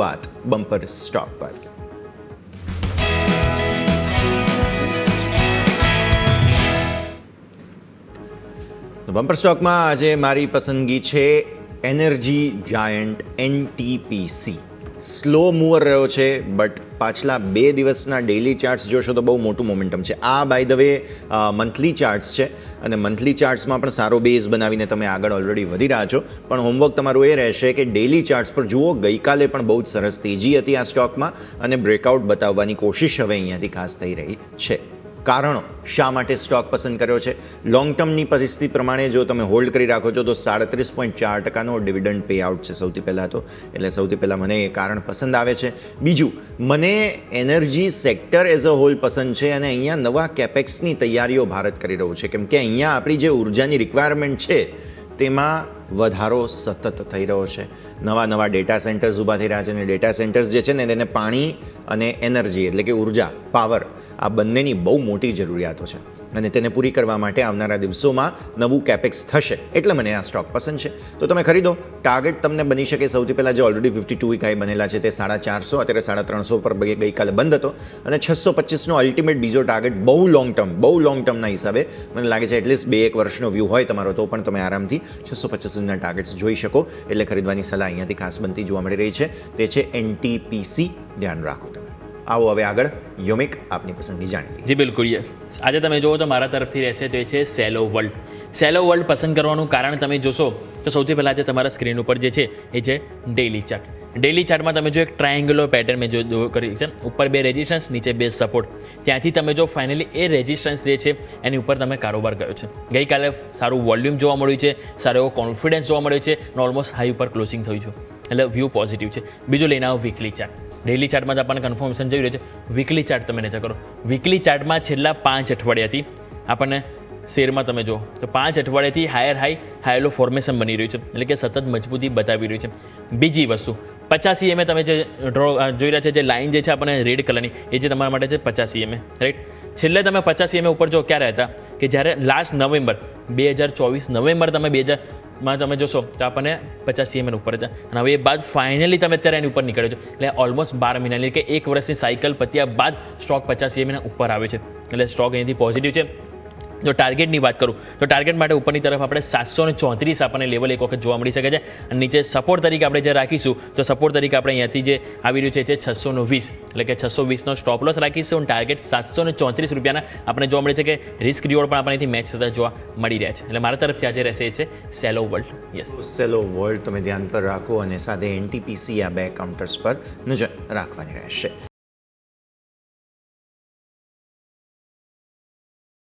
શરૂઆત bumper stock પર. Bumper સ્ટોકમાં આજે મારી પસંદગી છે energy giant NTPC. Slow mover રહ્યો છે, બટ પાછલા બે દિવસના ડેલી ચાર્ટ્સ જોશો તો બહુ મોટું મોમેન્ટમ છે. આ by the way monthly charts છે અને મંથલી ચાર્ટ્સમાં પણ સારો બેઝ બનાવીને તમે આગળ ઓલરેડી વધી રહ્યા છો. પણ હોમવર્ક તમારું એ રહેશે કે ડેલી ચાર્ટ્સ પર જુઓ, ગઈકાલે પણ બહુ જ સરસ તેજી હતી આ સ્ટોકમાં અને બ્રેકઆઉટ બતાવવાની કોશિશ હવે અહીંયાથી ખાસ થઈ રહી છે. કારણો શા માટે સ્ટોક પસંદ કર્યો છે? લોંગ ટર્મની પરિસ્થિતિ પ્રમાણે જો તમે હોલ્ડ કરી રાખો છો, તો સાડત્રીસ પોઈન્ટ ચાર ટકાનો ડિવિડન્ડ પે આઉટ છે સૌથી પહેલાં તો. એટલે સૌથી પહેલાં મને એ કારણ પસંદ આવે છે. બીજું, મને energy sector as a whole પસંદ છે અને અહીંયા નવા કેપેક્સની તૈયારીઓ ભારત કરી રહ્યું છે. કેમ કે અહીંયા આપણી જે ઉર્જાની રિક્વાયરમેન્ટ છે તેમાં વધારો સતત થઈ રહ્યો છે. નવા નવા ડેટા સેન્ટર્સ ઊભા થઈ રહ્યા છે અને ડેટા સેન્ટર્સ જે છે ને તેને પાણી અને એનર્જી એટલે કે ઊર્જા પાવર આ બંનેની બહુ મોટી જરૂરિયાતો છે. અને તેને પૂરી કરવા માટે આવનારા દિવસોમાં નવું કેપેક્સ થશે. એટલે મને આ સ્ટોક પસંદ છે. તો તમે ખરીદો. ટાર્ગેટ તમને બની શકે. સૌથી પહેલાં જે ઓલરેડી ફિફ્ટી ટુ વીક બનેલા છે તે સાડા ચારસો, અત્યારે સાડા ત્રણસો પર ગઈ- ગઈકાલે બંધ હતો. અને છસો પચીસનો અલ્ટિમેટ બીજો ટાર્ગેટ બહુ લોંગ ટર્મ બહુ લોંગ ટર્મના હિસાબે મને લાગે છે એટલીસ્ટ બે એક વર્ષનો વ્યૂ હોય તમારો, તો પણ તમે આરામથી છસો પચાસ સુધીના ટાર્ગેટ્સ જોઈ શકો. એટલે ખરીદવાની સલાહ અહીંયાથી ખાસ બનતી જોવા મળી રહી છે. તે છે એનટીપીસી ધ્યાન રાખો તમે. આવો હવે આગળ યોમિક આપની પસંદગી જાણી જી, બિલકુલ, યસ. આજે તમે જુઓ તો મારા તરફથી રહેશે તો એ છે સેલો વર્લ્ડ. સેલો વર્લ્ડ પસંદ કરવાનું કારણ તમે જોશો તો સૌથી પહેલાં આજે તમારા સ્ક્રીન ઉપર જે છે, એ છે ડેલી ચાર્ટ ડેલી ચાર્ટમાં તમે જો એક ટ્રાયેંગ્યુલર પેટર્ન મેં જો કરી છે ઉપર બે રેઝિસ્ટન્સ નીચે બે સપોર્ટ ત્યાંથી તમે જો ફાઇનલી એ રેઝિસ્ટન્સ જે છે, એની ઉપર તમે કારોબાર કર્યો છે. ગઈકાલે સારું વોલ્યુમ જોવા મળ્યું છે, સારો એવો કોન્ફિડન્સ જોવા મળ્યો છે અને ઓલમોસ્ટ હાઈ ઉપર ક્લોઝિંગ થયું છે. એટલે વ્યૂ પોઝિટિવ છે. બીજું લઈને આવો વીકલી ચાર્ટ ડેલી ચાર્ટમાં જ આપણને કન્ફર્મેશન જોઈ રહ્યું છે. વીકલી ચાર્ટ તમે નજર કરો. વીકલી ચાર્ટમાં છેલ્લા પાંચ અઠવાડિયાથી આપણને શેરમાં તમે જો તો પાંચ અઠવાડિયાથી હાયર હાઈ હાયલો ફોર્મેશન બની રહ્યું છે. એટલે કે સતત મજબૂતી બતાવી રહ્યું છે. બીજી વસ્તુ, પચાસી એમએ તમે જે ડ્રો જોઈ રહ્યા છે, જે લાઇન જે છે આપણને રેડ કલરની એ જે તમારા માટે છે પચાસ એમએ રાઈટ છેલ્લે તમે પચાસ એમએ ઉપર જો ક્યારે હતા? કે જ્યારે લાસ્ટ નવેમ્બર, બે હજાર ચોવીસ નવેમ્બર તમે બે હજારમાં તમે જોશો, તો આપણને પચાસ સીએમએન ઉપર હતા. અને હવે એ બાદ ફાઇનલી તમે અત્યારે એની ઉપર નીકળ્યો છો. એટલે ઓલમોસ્ટ બાર મહિનાની કે એક વર્ષની સાયકલ પત્યા બાદ સ્ટોક પચાસ સીએમએન ઉપર આવે છે. એટલે સ્ટોક અહીંથી પોઝિટિવ છે. જો ટાર્ગેટની વાત કરું, તો ટાર્ગેટ માટે ઉપરની તરફ આપણે સાતસો ને ચોત્રીસ આપણને લેવલ એક વખત જોવા મળી શકે છે. અને નીચે સપોર્ટ તરીકે આપણે જે રાખીશું, તો સપોર્ટ તરીકે આપણે અહીંયાથી જે આવી રહ્યું છે, જે છસો નો વીસ, એટલે કે છસો વીસનો સ્ટોપ લોસ રાખીશું. અને ટાર્ગેટ સાતસો ને ચોત્રીસ રૂપિયાના આપણે જોવા મળે છે કે રિસ્ક રિવોર્ડ પણ આપણે મેચ થતા જોવા મળી રહ્યા છે. એટલે મારા તરફથી આજે રહેશે એ છે Cello World yes Cello World તમે ધ્યાન પર રાખો અને સાથે એનટીપીસી આ બે કાઉન્ટર્સ પર નજર રાખવાની રહેશે.